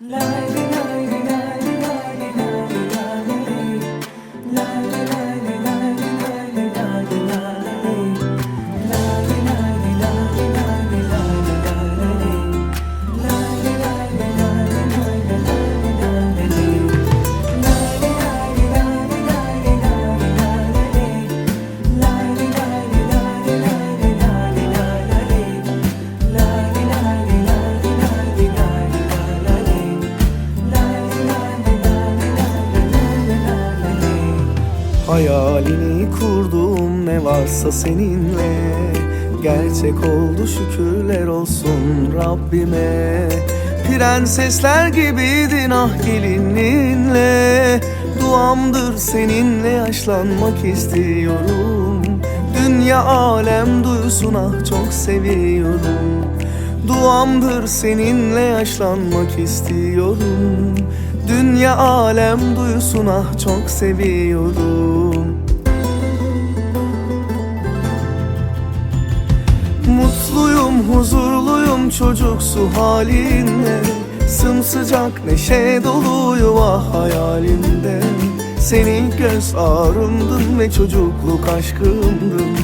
Life, life, life. Hayalini kurduğum ne varsa seninle. Gerçek oldu şükürler olsun Rabbime. Prensesler gibiydin ah gelininle. Duamdır seninle yaşlanmak istiyorum. Dünya alem duysun ah çok seviyorum Duamdır seninle yaşlanmak istiyorum. Dünya alem duysun ah çok seviyorum. Mutluyum, huzurluyum çocuksu halinle Sımsıcak neşe dolu yuva hayalimde Senin göz ağrımdın ve çocukluk aşkımdın